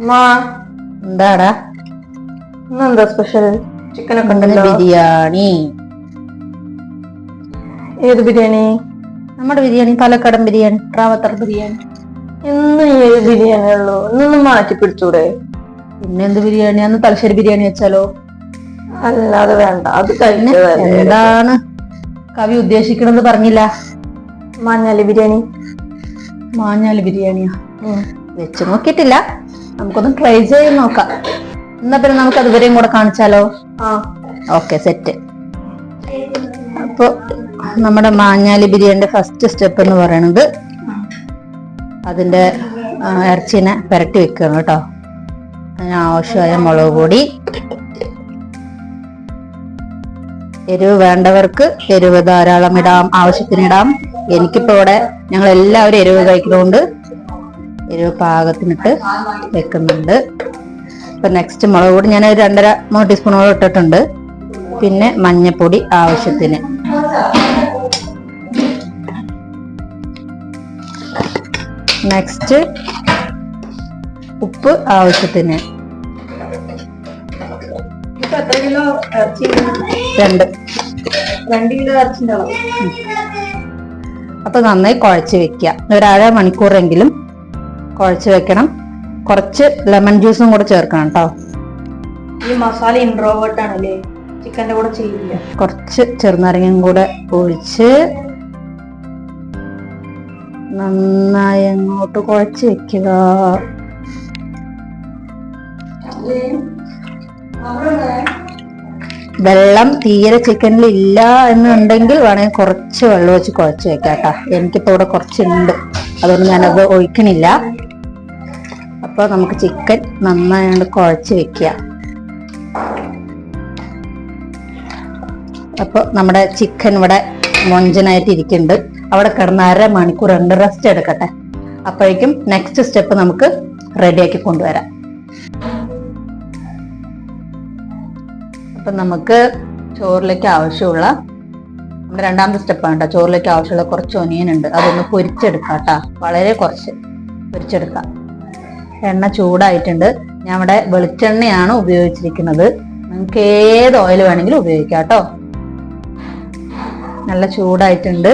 എന്താടാ? ഇന്നെന്താ special chicken ഒക്കെ ഉണ്ടല്ലോ. ബിരിയാണി. ഏത് ബിരിയാണി? നമ്മുടെ ബിരിയാണി പാലക്കാടൻ ബിരിയാണി റാവത്തർ ബിരിയാണി. ഇന്ന് ഏത് ബിരിയാണി ഉള്ളൂ? ഇന്നൊന്ന് മാറ്റി പിടിച്ചൂടെ? പിന്നെ എന്ത് ബിരിയാണി? അന്ന് തലശ്ശേരി ബിരിയാണി വെച്ചാലോ? അല്ലാതെ വേണ്ട. അത് കഴിഞ്ഞ എന്താണ്? കവി ഉദ്ദേശിക്കണെന്ന് പറഞ്ഞില്ല. മാഞ്ഞാലി ബിരിയാണി. മാഞ്ഞാലി ബിരിയാണിയാ. വെച്ച് നോക്കിയിട്ടില്ല. നമുക്കൊന്ന് ട്രൈ ചെയ്ത് നോക്കാം. എന്നാ പിന്നെ നമുക്ക് അതുവരെയും കൂടെ കാണിച്ചാലോ? ഓക്കെ സെറ്റ് അപ്പൊ നമ്മുടെ മാഞ്ഞാലി ബിരിയാണിന്റെ ഫസ്റ്റ് സ്റ്റെപ്പ് എന്ന് പറയുന്നത് അതിന്റെ ഇറച്ചിനെ പുരട്ടി വെക്കണം കേട്ടോ. അതിന് ആവശ്യമായ മുളക് പൊടി. എരിവ് വേണ്ടവർക്ക് എരിവ് ധാരാളം ഇടാം ആവശ്യത്തിന് ഇടാം എനിക്കിപ്പോ ഇവിടെ ഞങ്ങൾ എല്ലാവരും എരിവ് കഴിക്കുന്നതുകൊണ്ട് എരിവ് പാകത്തിനിട്ട് വെക്കുന്നുണ്ട്. ഇപ്പൊ നെക്സ്റ്റ് മുളക് പൊടി ഞാൻ ഒരു രണ്ടര മൂന്ന് ടീസ്പൂണോളം ഇട്ടിട്ടുണ്ട്. പിന്നെ മഞ്ഞപ്പൊടി ആവശ്യത്തിന്. നെക്സ്റ്റ് ഉപ്പ് ആവശ്യത്തിന്. രണ്ട്. അപ്പൊ നന്നായി കുഴച്ച് വെക്കുക ഒരു അര മണിക്കൂറെങ്കിലും കുഴച്ച് വെക്കണം. കുറച്ച് ലെമൺ ജ്യൂസും കൂടെ ചേർക്കണം കേട്ടോ ഈ മസാല ഇൻട്രോവേർട്ട് ആണല്ലേ? ചിക്കന്റെ കൂടെ ചെയ്യില്ല. കുറച്ച് ചെറുനാരങ്ങയും കൂടെ ഒഴിച്ച് നന്നായി അങ്ങോട്ട് കുഴച്ച് വെക്കുക. വെള്ളം തീരെ ചിക്കനിൽ ഇല്ല എന്നുണ്ടെങ്കിൽ വേണമെങ്കിൽ കുറച്ച് വെള്ളം വെച്ച് കുഴച്ച് വെക്കാം കേട്ടോ എനിക്കിപ്പോ ഇവിടെ കുറച്ചുണ്ട്. അതുകൊണ്ട് ഞാനത് ഒഴിക്കണില്ല. അപ്പോൾ നമുക്ക് ചിക്കൻ നന്നായി കൊണ്ട് കുഴച്ച് വെക്കുക അപ്പോൾ നമ്മുടെ ചിക്കൻ ഇവിടെ മൊഞ്ചനായിട്ട് ഇരിക്കുന്നുണ്ട് അവിടെ കിടന്ന് അര മണിക്കൂർ രണ്ട് റെസ്റ്റ് എടുക്കട്ടെ. അപ്പോഴേക്കും നെക്സ്റ്റ് സ്റ്റെപ്പ് നമുക്ക് റെഡിയാക്കി കൊണ്ടുവരാം. അപ്പം നമുക്ക് ചോറിലേക്ക് ആവശ്യമുള്ള നമ്മുടെ രണ്ടാമത്തെ സ്റ്റെപ്പാണ് കേട്ടോ. ചോറിലേക്ക് ആവശ്യമുള്ള കുറച്ച് ഒനിയൻ ഉണ്ട്. അതൊന്ന് പൊരിച്ചെടുക്കാം കേട്ടോ. വളരെ കുറച്ച് പൊരിച്ചെടുക്കാം. എണ്ണ ചൂടായിട്ടുണ്ട്. ഞാൻ ഇവിടെ വെളിച്ചെണ്ണയാണ് ഉപയോഗിച്ചിരിക്കുന്നത്. നിങ്ങൾക്ക് ഏത് ഓയിൽ വേണമെങ്കിലും ഉപയോഗിക്കാം കേട്ടോ. നല്ല ചൂടായിട്ടുണ്ട്.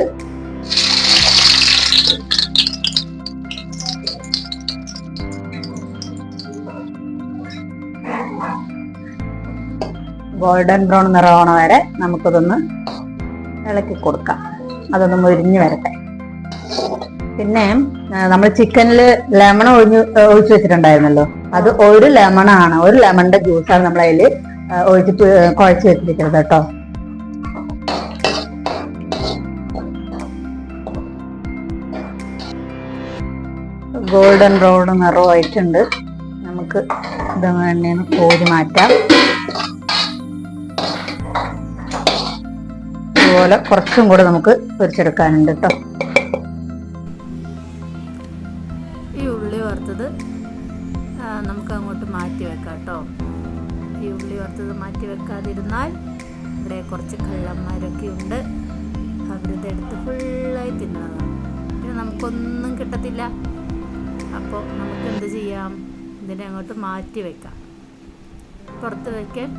ഗോൾഡൻ ബ്രൗൺ നിറവണ വരെ നമുക്കതൊന്ന് ഇളക്കി കൊടുക്കാം. അതൊന്ന് മുരിഞ്ഞ് വരട്ടെ. പിന്നെ നമ്മൾ ചിക്കനിൽ ലെമൺ ഒഴിഞ്ഞ് ഒഴിച്ചു വെച്ചിട്ടുണ്ടായിരുന്നല്ലോ. അത് ഒരു ലെമൺ ആണ് ഒരു ലെമണിന്റെ ജ്യൂസാണ് നമ്മൾ അതിൽ ഒഴിച്ച് കുഴച്ച് വെച്ചിരിക്കുന്നത് കേട്ടോ. ഗോൾഡൻ ബ്രൗൺ നിറമായിട്ടുണ്ട് നമുക്ക് ഇത് എണ്ണയിൽ കോരി മാറ്റാം. അതുപോലെ കുറച്ചും കൂടെ നമുക്ക് പൊരിച്ചെടുക്കാനുണ്ട് കേട്ടോ ഈ ഉള്ളി വറുത്തത് നമുക്ക് അങ്ങോട്ട് മാറ്റി വെക്കാം കേട്ടോ ഈ ഉള്ളി വറുത്തത് മാറ്റി വെക്കാതിരുന്നാൽ ഇവിടെ കുറച്ച് കള്ളന്മാരൊക്കെ ഉണ്ട്. അവരിതെടുത്ത് ഫുള്ളായി തിന്നണതാണ് പിന്നെ നമുക്കൊന്നും കിട്ടത്തില്ല. അപ്പോൾ നമുക്ക് എന്ത് ചെയ്യാം? ഇതിനെ അങ്ങോട്ട് മാറ്റി വെക്കാം. പുറത്ത് വയ്ക്കാൻ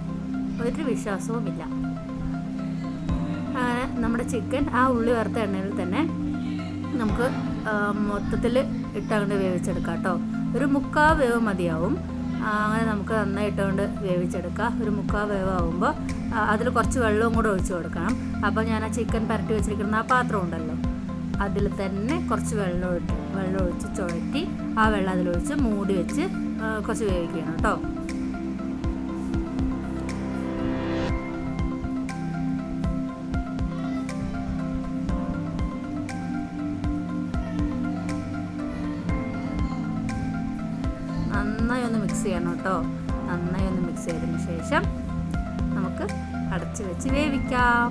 ഒരു വിശ്വാസവുമില്ല. അങ്ങനെ നമ്മുടെ ചിക്കൻ ആ ഉള്ളി വറുത്ത എണ്ണയിൽ തന്നെ നമുക്ക് മൊത്തത്തിൽ ഇട്ടുകൊണ്ട് വേവിച്ചെടുക്കാം കേട്ടോ. ഒരു മുക്കാ വേവ് മതിയാവും. അങ്ങനെ നമുക്ക് നന്നായി ഇട്ടുകൊണ്ട് വേവിച്ചെടുക്കാം. ഒരു മുക്കാ വേവ് ആവുമ്പോൾ അതിൽ കുറച്ച് വെള്ളവും കൂടെ ഒഴിച്ചു കൊടുക്കണം. അപ്പോൾ ഞാൻ ആ ചിക്കൻ പരട്ടി വെച്ചിരിക്കുന്ന ആ പാത്രം ഉണ്ടല്ലോ അതിൽ തന്നെ കുറച്ച് വെള്ളം ഒഴിച്ച് വെള്ളം ഒഴിച്ച് ചുഴറ്റി ആ വെള്ളം അതിലൊഴിച്ച് മൂടി വെച്ച് കുറച്ച് വേവിക്കണം കേട്ടോ. മിക്സ് ചെയ്യണം കേട്ടോ. നന്നായി ഒന്ന് മിക്സ് ചെയ്തതിന് ശേഷം നമുക്ക് അടച്ച് വെച്ച് വേവിക്കാം.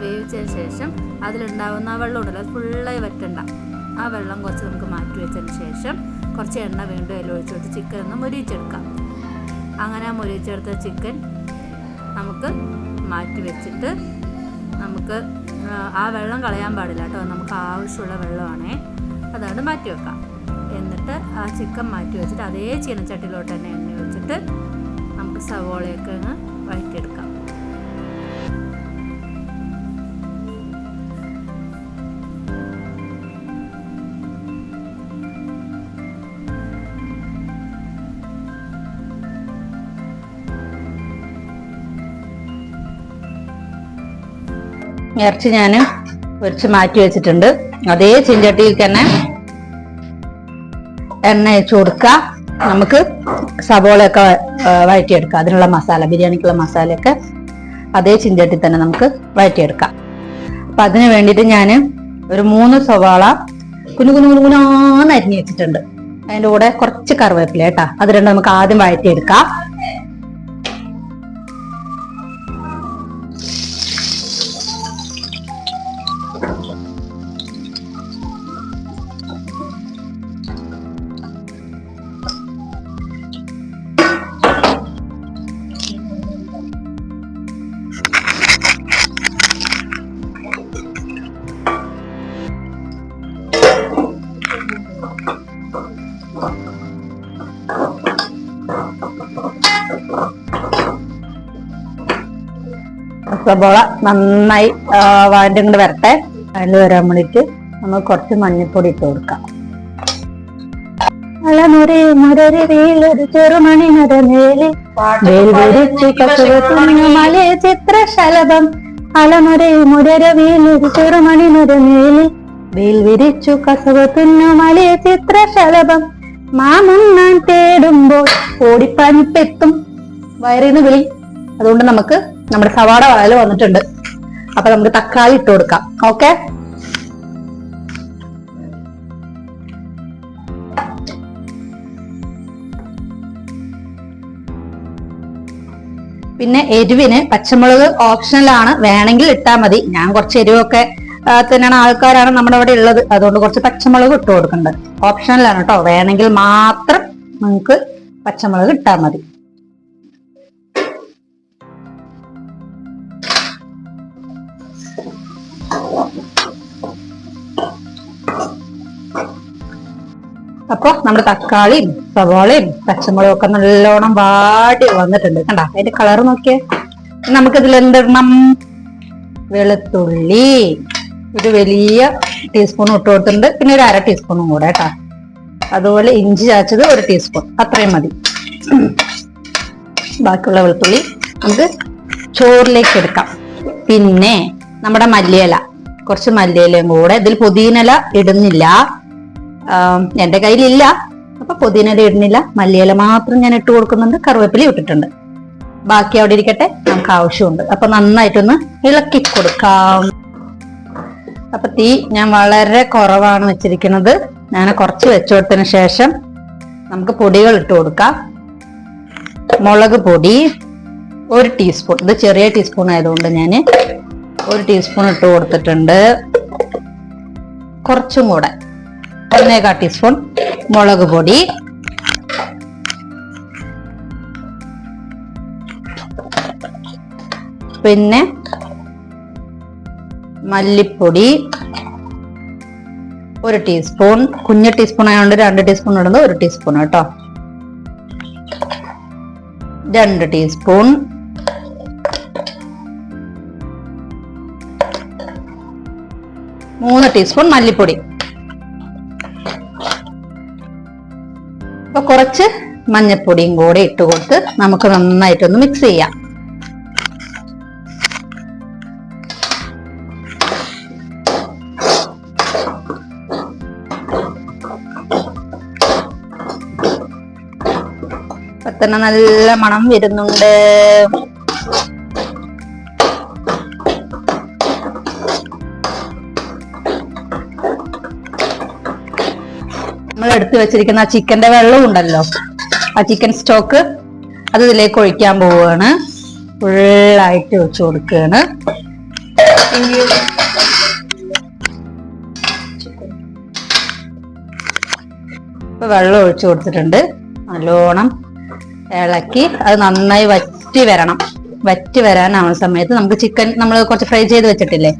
വേവിച്ചതിന് ശേഷം അതിലുണ്ടാവുന്ന വെള്ളം ഉണ്ടല്ലോ അത് ഫുള്ളായി വറ്റണ്ട. ആ വെള്ളം കുറച്ച് നമുക്ക് മാറ്റി വെച്ചതിന് ശേഷം കുറച്ച് എണ്ണ വീണ്ടും അതിൽ ഒഴിച്ചു കൊടുത്ത് ചിക്കൻ ഒന്ന് മുരിച്ചെടുക്കാം അങ്ങനെ മുരിച്ചെടുത്ത ചിക്കൻ നമുക്ക് മാറ്റി വെച്ചിട്ട് നമുക്ക് ആ, വെള്ളം കളയാൻ പാടില്ല കേട്ടോ. നമുക്ക് ആവശ്യമുള്ള വെള്ളമാണേ. അതുകൊണ്ട് മാറ്റി വെക്കാം. എന്നിട്ട് ആ ചിക്കൻ മാറ്റി വെച്ചിട്ട് അതേ ചീനച്ചട്ടിയിലോട്ട് തന്നെ എണ്ണ വെച്ചിട്ട് നമുക്ക് സവോളയൊക്കെ അങ്ങ് വഴറ്റിയെടുക്കാം. ഇറച്ചി ഞാൻ പൊരിച്ച് മാറ്റി വെച്ചിട്ടുണ്ട്. അതേ ചിഞ്ചട്ടിയിൽ തന്നെ എണ്ണ വെച്ച് കൊടുക്കുക. നമുക്ക് സവോളയൊക്കെ വഴറ്റിയെടുക്കാം. അതിനുള്ള മസാല ബിരിയാണിക്കുള്ള മസാലയൊക്കെ അതേ ചിഞ്ചട്ടി തന്നെ നമുക്ക് വഴറ്റിയെടുക്കാം. അപ്പം അതിന് വേണ്ടിയിട്ട് ഞാൻ ഒരു മൂന്ന് സവാള കുഞ്ഞു കുഞ്ഞു കുഞ്ഞു കുഞ്ഞാന്ന് അരിഞ്ഞു വെച്ചിട്ടുണ്ട്. അതിന്റെ കൂടെ കുറച്ച് കറിവേപ്പില കേട്ടാ. അത് രണ്ടും നമുക്ക് ആദ്യം വഴറ്റിയെടുക്കാം. സബോള നന്നായി വാന്റെ കൊണ്ട് വരട്ടെ. അതിൽ വരാൻ വേണ്ടിട്ട് നമ്മൾ കുറച്ച് മഞ്ഞൾപ്പൊടി ഇട്ട് കൊടുക്കാം. വീലൊരു ചെറുമണി നരനേലി ചിത്രശലഭം ചെറുമണി നരനേലി വേൽ വിരിച്ചു ചിത്രശലഭം മാമുണ്ണാൻ തേടുമ്പോൾ ഓടിപ്പാഞ്ഞിപ്പെത്തും. വയറിന്ന് വിളി. അതുകൊണ്ട് നമുക്ക് നമ്മുടെ സവാട വയൽ വന്നിട്ടുണ്ട്. അപ്പൊ നമുക്ക് തക്കാളി ഇട്ട് കൊടുക്കാം. ഓക്കെ പിന്നെ എരിവിന് പച്ചമുളക് ഓപ്ഷണലാണ് വേണമെങ്കിൽ ഇട്ടാൽ മതി. ഞാൻ കുറച്ച് എരിവൊക്കെ തന്നെയാണ് ആൾക്കാരാണ് നമ്മുടെ അവിടെ ഉള്ളത്. അതുകൊണ്ട് കുറച്ച് പച്ചമുളക് ഇട്ട് കൊടുക്കുന്നുണ്ട് ഓപ്ഷണലാണ് കേട്ടോ. വേണമെങ്കിൽ മാത്രം നിങ്ങൾക്ക് പച്ചമുളക് ഇട്ടാൽ മതി. അപ്പൊ നമ്മുടെ തക്കാളിയും സവാളയും പച്ചമുളകും ഒക്കെ നല്ലോണം വാടി വന്നിട്ടുണ്ട്. കണ്ട? അതിന്റെ കളർ നോക്കിയേ. നമുക്കിതിൽ എന്തിടണം? വെളുത്തുള്ളി. ഒരു വലിയ ടീസ്പൂൺ ഇട്ട് കൊടുത്തിട്ടുണ്ട്. പിന്നെ ഒരു അര ടീസ്പൂണും കൂടെ കേട്ടാ അതുപോലെ ഇഞ്ചി ചാച്ചത് ഒരു ടീസ്പൂൺ അത്രയും മതി. ബാക്കിയുള്ള വെളുത്തുള്ളി നമുക്ക് ചോറിലേക്ക് എടുക്കാം. പിന്നെ നമ്മുടെ മല്ലിയില. കുറച്ച് മല്ലിയിലയും കൂടെ. ഇതിൽ പുതിയനില ഇടുന്നില്ല. എന്റെ കയ്യിലില്ല. അപ്പൊ പുതിനയില ഇടുന്നില്ല. മല്ലിയില മാത്രം ഞാൻ ഇട്ട് കൊടുക്കുന്നുണ്ട്. കറിവേപ്പില ഇട്ടിട്ടുണ്ട്. ബാക്കി അവിടെ ഇരിക്കട്ടെ. നമുക്ക് ആവശ്യമുണ്ട്. അപ്പൊ നന്നായിട്ടൊന്ന് ഇളക്കി കൊടുക്കാം. അപ്പൊ തീ ഞാൻ വളരെ കുറവാണ് വെച്ചിരിക്കുന്നത്. ഞാൻ കുറച്ച് വെച്ചു കൊടുത്തതിന് ശേഷം നമുക്ക് പൊടികൾ ഇട്ട് കൊടുക്കാം. മുളക് പൊടി ഒരു ടീസ്പൂൺ. ഇത് ചെറിയ ടീസ്പൂൺ ആയതുകൊണ്ട് ഞാൻ ഒരു ടീസ്പൂൺ ഇട്ട് കൊടുത്തിട്ടുണ്ട്. കുറച്ചും കൂടെ. ഒന്നേകാ ടീസ്പൂൺ മുളക് പൊടി. പിന്നെ മല്ലിപ്പൊടി. ഒരു ടീസ്പൂൺ. കുഞ്ഞ് ടീസ്പൂൺ ആയതുകൊണ്ട് രണ്ട് ടീസ്പൂൺ ഇടുന്നത് ഒരു ടീസ്പൂൺ കേട്ടോ. രണ്ട് ടീസ്പൂൺ. മൂന്ന് ടീസ്പൂൺ മല്ലിപ്പൊടി. അപ്പൊ കുറച്ച് മഞ്ഞപ്പൊടിയും കൂടെ ഇട്ട് കൊടുത്ത് നമുക്ക് നന്നായിട്ടൊന്ന് മിക്സ് ചെയ്യാം. പത്തന നല്ല മണം വരുന്നുണ്ട്. നമ്മൾ എടുത്തു വെച്ചിരിക്കുന്ന ആ ചിക്കന്റെ വെള്ളം ഉണ്ടല്ലോ. ആ ചിക്കൻ സ്റ്റോക്ക് അത് ഇതിലേക്ക് ഒഴിക്കാൻ പോവുകയാണ് ഫുള്ളായിട്ട് ഒഴിച്ചു കൊടുക്കുകയാണ് ഇപ്പൊ വെള്ളം ഒഴിച്ചു കൊടുത്തിട്ടുണ്ട്. നല്ലോണം ഇളക്കി അത് നന്നായി വറ്റി വരണം. വറ്റി വരാനാവുന്ന സമയത്ത് നമുക്ക് ചിക്കൻ നമ്മൾ കുറച്ച് ഫ്രൈ ചെയ്ത് വെച്ചിട്ടില്ലേ?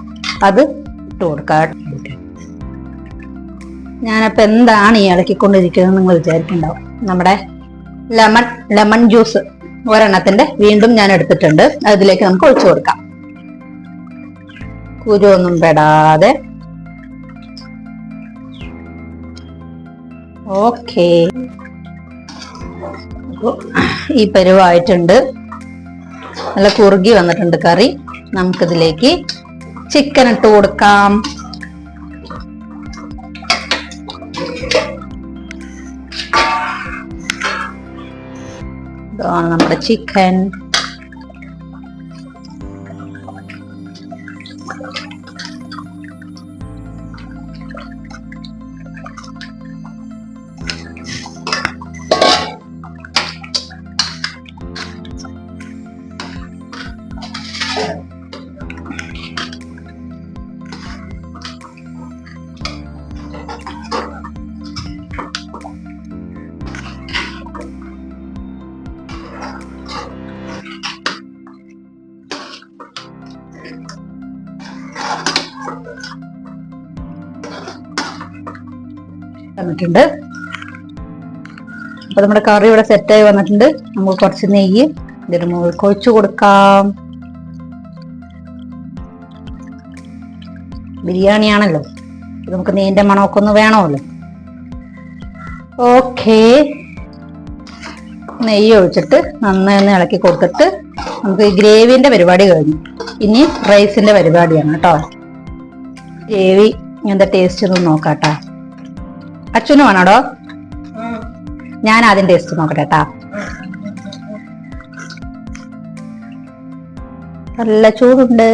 അത് ഇട്ട് കൊടുക്കാം. ഞാനപ്പോ എന്താണ് ഈ ഇളക്കിക്കൊണ്ടിരിക്കുന്നത് നിങ്ങൾ വിചാരിക്കുന്നുണ്ടാവും നമ്മുടെ ലെമൺ ലെമൺ ജ്യൂസ് ഒരെണ്ണത്തിന്റെ വീണ്ടും ഞാൻ എടുത്തിട്ടുണ്ട്. അതിലേക്ക് നമുക്ക് ഒഴിച്ചു കൊടുക്കാം. കുരുവൊന്നും പെടാതെ. ഓക്കെ. ഈ പരുവായിട്ടുണ്ട്. നല്ല കുറുകി വന്നിട്ടുണ്ട് കറി. നമുക്കിതിലേക്ക് ചിക്കൻ ഇട്ട് കൊടുക്കാം. നമ്മുടെ ചിക്കൻ വന്നിട്ടുണ്ട്. അപ്പൊ നമ്മുടെ കറി ഇവിടെ സെറ്റായി വന്നിട്ടുണ്ട്. നമുക്ക് കുറച്ച് നെയ്യ് ഇതിന് മുകളിൽ കൊഴിച്ചു കൊടുക്കാം. ബിരിയാണിയാണല്ലോ. നമുക്ക് നെയ്യിന്റെ മണമൊക്കെ ഒന്ന് വേണമല്ലോ. ഓക്കേ നെയ്യ് ഒഴിച്ചിട്ട് നന്നായി ഒന്ന് ഇളക്കി കൊടുത്തിട്ട് നമുക്ക് ഈ ഗ്രേവിന്റെ പരിപാടി കഴിഞ്ഞു. ഇനി റൈസിന്റെ പരിപാടിയാണ് കേട്ടോ. ഗ്രേവി എന്താ ടേസ്റ്റ് ഒന്ന് നോക്കാം കേട്ടോ അച്ഛനും വേണോടോ ഞാൻ ആദ്യം ടേസ്റ്റ് നോക്കട്ടെ കേട്ടാ നല്ല ചൂടുണ്ട്.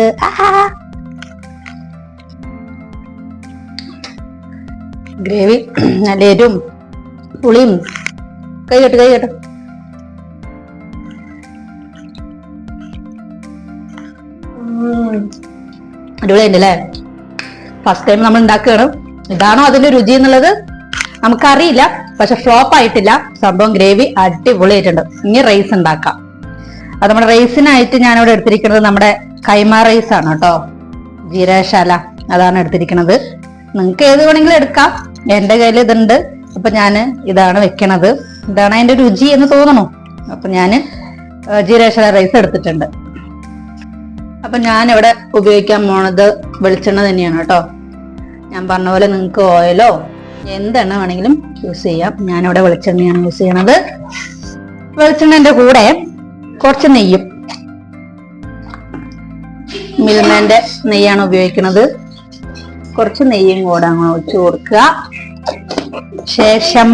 ഗ്രേവി നല്ല എരും പുളിയും. കൈ കെട്ട് കൈ കെട്ട്. അടിപൊളിയുണ്ട് അല്ലേ ഫസ്റ്റ് ടൈം നമ്മൾ ഉണ്ടാക്കുകയാണ്. ഇതാണോ അതിന്റെ രുചി എന്നുള്ളത്? നമുക്കറിയില്ല പക്ഷെ ഫ്ലോപ്പ് ആയിട്ടില്ല. സംഭവം ഗ്രേവി അടിപൊളിയായിട്ടുണ്ട്. ഇനി റൈസ് ഉണ്ടാക്കാം. അത് നമ്മുടെ റൈസിനായിട്ട് ഞാനിവിടെ എടുത്തിരിക്കുന്നത് നമ്മുടെ കൈമ റൈസ് ആണ് കേട്ടോ. ജീരകശാല. അതാണ് എടുത്തിരിക്കുന്നത്. നിങ്ങൾക്ക് ഏത് വേണമെങ്കിലും എടുക്കാം. എന്റെ കയ്യിൽ ഇതുണ്ട്. അപ്പൊ ഞാൻ ഇതാണ് വെക്കണത്. ഇതാണ് അതിന്റെ രുചി എന്ന് തോന്നണു അപ്പൊ ഞാൻ ജീരകശാല റൈസ് എടുത്തിട്ടുണ്ട്. അപ്പൊ ഞാൻ ഇവിടെ ഉപയോഗിക്കാൻ പോണത് വെളിച്ചെണ്ണ തന്നെയാണ് കേട്ടോ. ഞാൻ പറഞ്ഞ പോലെ നിങ്ങൾക്ക് ഓയിലോ എന്തെണ്ണ വേണമെങ്കിലും യൂസ് ചെയ്യാം. ഞാനിവിടെ വെളിച്ചെണ്ണയാണ് യൂസ് ചെയ്യണത്. വെളിച്ചെണ്ണന്റെ കൂടെ കുറച്ച് നെയ്യും മിൽമേന്റെ നെയ്യാണ് ഉപയോഗിക്കുന്നത്. കുറച്ച് നെയ്യും കൂടെ അങ്ങ് ഒഴിച്ചു കൊടുക്കുക. ശേഷം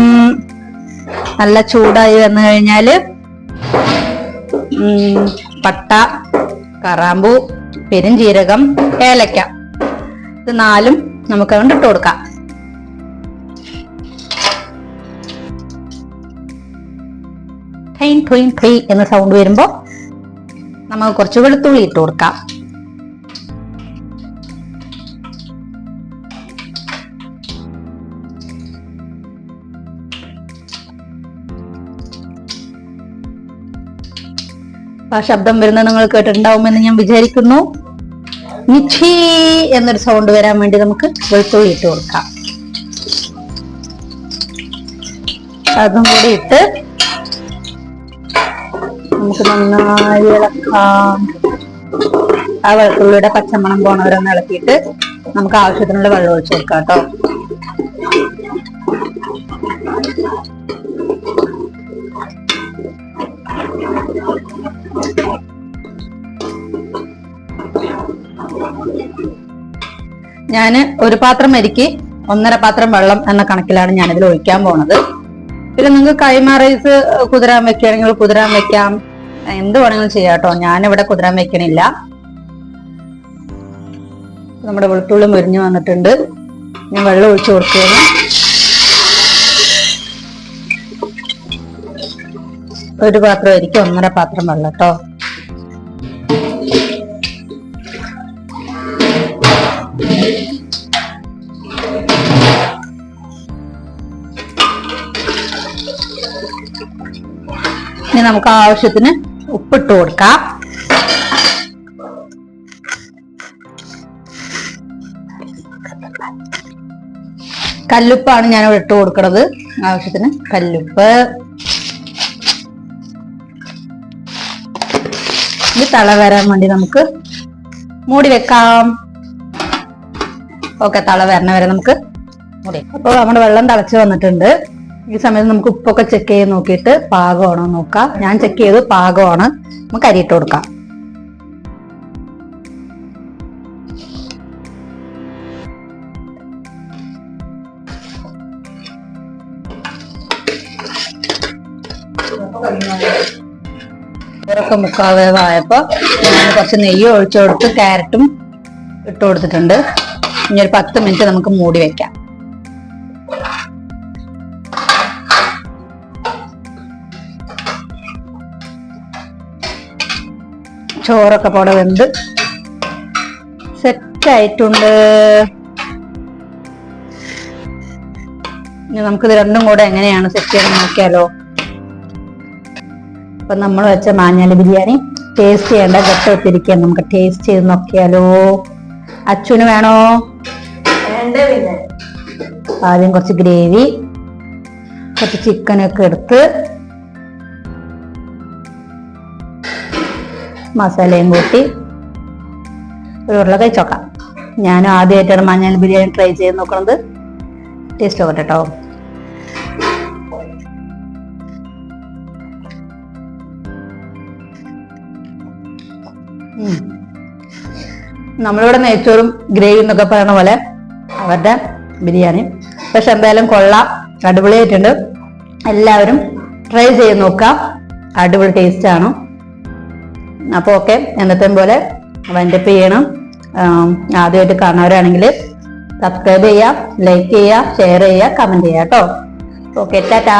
നല്ല ചൂടായി വന്നു കഴിഞ്ഞാൽ പട്ട കറാമ്പൂ പെരുംജീരകം ഏലക്ക. ഇത് നാലും നമുക്ക് അതുകൊണ്ട് ഇട്ട് കൊടുക്കാം. ടൈൻ ഫൈൻ ഫൈ എന്ന സൗണ്ട് വരുമ്പോൾ നമുക്ക് കുറച്ച് വെളുത്തുള്ളി ഇട്ട് കൊടുക്കാം. ആ ശബ്ദം വരുന്നത് നിങ്ങൾ കേട്ടിട്ടുണ്ടാവുമെന്ന് ഞാൻ വിചാരിക്കുന്നു. നിച്ചി എന്നൊരു സൗണ്ട് വരാൻ വേണ്ടി നമുക്ക് വെളുത്തുള്ളി ഇട്ട് കൊടുക്കാം. അതും കൂടി ഇട്ട് നമുക്ക് നന്നായി ഇളക്കാം ആ വെളുത്തുള്ളിയുടെ പച്ചമണം പോണവരൊന്ന് ഇളക്കിയിട്ട് നമുക്ക് ആവശ്യത്തിനുള്ള വെള്ളം ഒഴിച്ചു കൊടുക്കാം കേട്ടോ. ഞാൻ ഒരു പാത്രം അരിക്ക് ഒന്നര പാത്രം വെള്ളം എന്ന കണക്കിലാണ് ഞാനിതിൽ ഒഴിക്കാൻ പോണത്. പിന്നെ നിങ്ങൾക്ക് കൈമാ റൈസ് കുതിരാൻ വെക്കുകയാണെങ്കിൽ കുതിരാൻ വെക്കാം. എന്ത് വേണമെങ്കിലും ചെയ്യാം കേട്ടോ. ഞാനിവിടെ കുതിരാൻ വെക്കണില്ല നമ്മുടെ വെളുത്തുള്ളി മുരിഞ്ഞു വന്നിട്ടുണ്ട്. ഞാൻ വെള്ളം ഒഴിച്ചു കൊടുക്കുകയാണ്. ഒരു പാത്രം ആയിരിക്കും ഒന്നര പാത്രം വെള്ളം കേട്ടോ. ഇനി നമുക്ക് ആവശ്യത്തിന് ഉപ്പിട്ട് കൊടുക്കാം. കല്ലുപ്പാണ് ഞാൻ ഇട്ട് കൊടുക്കുന്നത് ആവശ്യത്തിന് കല്ലുപ്പ്. ഇത് തള വരാൻ വേണ്ടി നമുക്ക് മൂടി വെക്കാം. ഓക്കെ തള വരണ വരെ നമുക്ക് മൂടി അപ്പോൾ നമ്മുടെ വെള്ളം തിളച്ച് വന്നിട്ടുണ്ട്. ഈ സമയത്ത് നമുക്ക് ഉപ്പൊക്കെ ചെക്ക് ചെയ്ത് നോക്കിയിട്ട് പാകമാണോ നോക്കാം. ഞാൻ ചെക്ക് ചെയ്ത് പാകമാണ്. നമുക്ക് അരിയിട്ട് കൊടുക്കാം. ഇവരൊക്കെ മുക്കാൽ കുറച്ച് നെയ്യ് ഒഴിച്ചു കൊടുത്ത് ക്യാരറ്റും ഇട്ട് കൊടുത്തിട്ടുണ്ട്. ഇനി ഒരു പത്ത് മിനിറ്റ് നമുക്ക് മൂടി വെക്കാം. ചോറൊക്കെ പോടെ വെന്ത് സെറ്റ് ആയിട്ടുണ്ട് ഇനി നമുക്കിത് രണ്ടും കൂടെ എങ്ങനെയാണ് സെറ്റ് ചെയ്യണം നോക്കിയാലോ. അപ്പൊ നമ്മൾ വെച്ച മാഞ്ഞാലി ബിരിയാണി ടേസ്റ്റ് ചെയ്യേണ്ട ഘട്ടത്തിരിക്കാൻ നമുക്ക് ടേസ്റ്റ് ചെയ്ത് നോക്കിയാലോ. അച്ഛന് വേണോ? ആദ്യം കുറച്ച് ഗ്രേവി കുറച്ച് ചിക്കനൊക്കെ എടുത്ത് മസാലയും കൂട്ടി ഒരു ഉരുള കഴിച്ചോക്കാം ഞാൻ ആദ്യമായിട്ടാണ് മഞ്ഞൾ ബിരിയാണി ട്രൈ ചെയ്ത് നോക്കണത് ടേസ്റ്റ് നോക്കട്ടെ കേട്ടോ. നമ്മളിവിടെ നെയ്ച്ചോറും ഗ്രേവി എന്നൊക്കെ പറയുന്ന പോലെ അവരുടെ ബിരിയാണി. പക്ഷെ എന്തായാലും കൊള്ളാം. അടിപൊളിയായിട്ടുണ്ട്. എല്ലാവരും ട്രൈ ചെയ്ത് നോക്കാം അടിപൊളി ടേസ്റ്റ് ആണ്. അപ്പോൾ ഓക്കെ എന്നത്തെയും പോലെ വൈൻഡപ്പ് ചെയ്യണം. ആദ്യമായിട്ട് കാണുന്നവരാണെങ്കിൽ സബ്സ്ക്രൈബ് ചെയ്യുക ലൈക്ക് ചെയ്യുക ഷെയർ ചെയ്യുക കമന്റ് ചെയ്യുക കേട്ടോ ഓക്കെ ടാറ്റാ